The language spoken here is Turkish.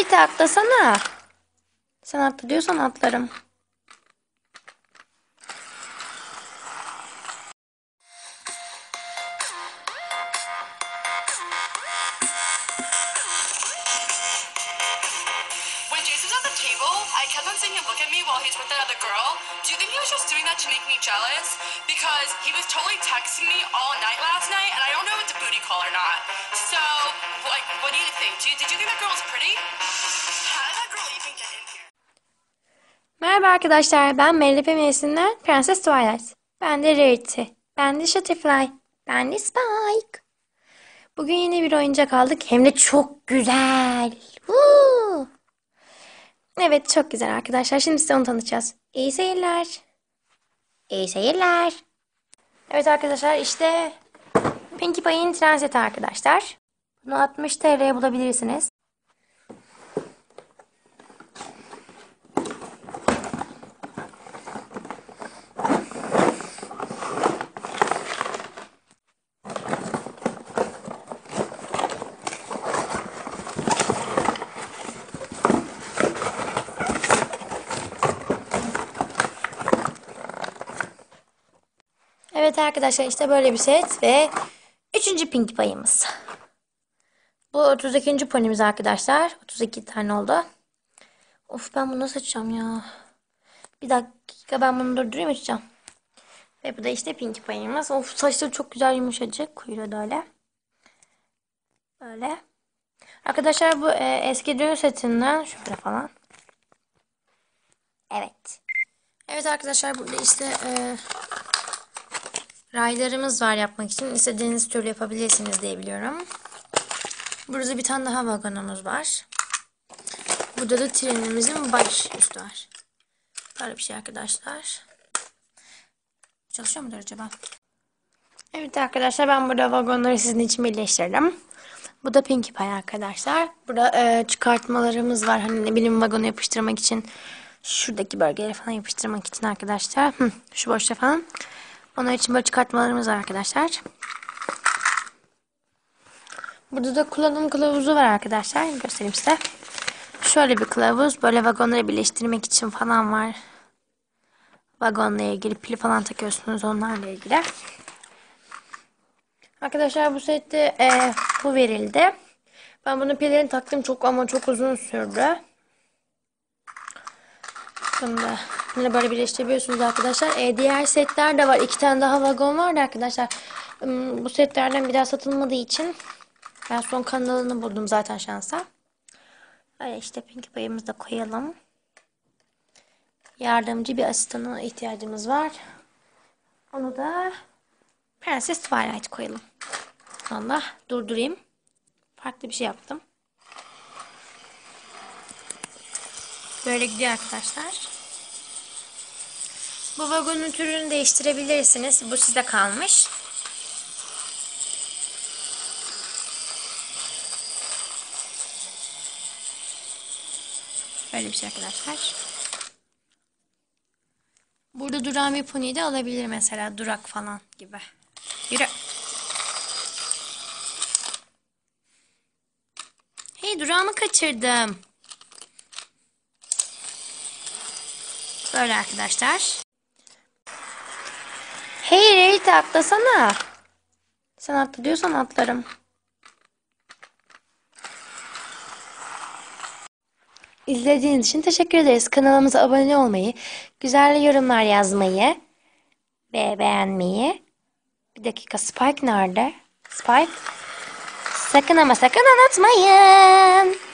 Rarity atlasana. Sen atla diyorsan atlarım. I kept on seeing him look at me while he's with that girl. Do you think he was just doing that to make me jealous? Because he was totally texting me all night last night, and I don't know if it's a booty call or not. So, like, what do you think? Do you, did you think that girl was pretty? How did that girl even get in here? Merhaba arkadaşlar. Ben Merilepe Mevsim'den Prenses Twilight. Ben de Rarity. Ben de Shutterfly. Ben de Spike. Bugün yine bir oyuncak aldık. Hem de çok güzel. Woo! Evet çok güzel arkadaşlar. Şimdi size onu tanıtacağız. İyi seyirler. İyi seyirler. Evet arkadaşlar işte Pinkie Pie'nin Transit arkadaşlar. Bunu 60 TL'ye bulabilirsiniz. Evet arkadaşlar işte böyle bir set ve üçüncü Pinkie Pie'miz. Bu 32. ponimiz arkadaşlar. 32 tane oldu. Of ben bunu nasıl açacağım ya? Bir dakika ben bunu durdurayım açacağım. Ve bu da işte Pinkie Pie'miz. Of saçları çok güzel yumuşacık. Kuyruğu da öyle. Böyle. Arkadaşlar bu e, eski düğün setinden şöyle falan. Evet. Evet arkadaşlar burada işte e, raylarımız var yapmak için. İstediğiniz türlü yapabilirsiniz diye biliyorum. Burada bir tane daha vagonumuz var. Burada da trenimizin baş üstü var. Böyle bir şey arkadaşlar. Çalışıyor mudur acaba? Evet arkadaşlar ben burada vagonları sizin için birleştirdim. Bu da Pinkie Pie arkadaşlar. Burada e, çıkartmalarımız var. Hani ne bileyim vagonu yapıştırmak için. Şuradaki bölgeleri falan yapıştırmak için arkadaşlar. Hı, şu boşta falan. Onlar için böyle çıkartmalarımız var arkadaşlar. Burada da kullanım kılavuzu var arkadaşlar. Göstereyim size. Şöyle bir kılavuz. Böyle vagonları birleştirmek için falan var. Vagonla ilgili pil falan takıyorsunuz onlarla ilgili. Arkadaşlar bu sette e, bu verildi. Ben bunun pillerini taktım çok ama çok uzun sürdü. Bunu da yine böyle birleştirebiliyorsunuz arkadaşlar. E, diğer setler de var. İki tane daha vagon vardı arkadaşlar. Hmm, Bu setlerden bir daha satılmadığı için ben son kanalını buldum zaten şansa. Öyle işte Pinkie Pie'mizi de koyalım. Yardımcı bir asistana ihtiyacımız var. Onu da Prenses Twilight koyalım. Allah durdurayım. Farklı bir şey yaptım. Böyle gidiyor arkadaşlar. Bu vagonun türünü değiştirebilirsiniz. Bu size kalmış. Böyle bir şey arkadaşlar. Burada duran bir pony de alabilir mesela. Durak falan gibi. Yürü. Hey durağımı kaçırdım. Böyle arkadaşlar. Hey Rarity atlasana. Sen atla diyorsan atlarım. İzlediğiniz için teşekkür ederiz. Kanalımıza abone olmayı, güzel yorumlar yazmayı ve beğenmeyi. Bir dakika Spike nerede? Spike. Sakın ama sakın unutmayın.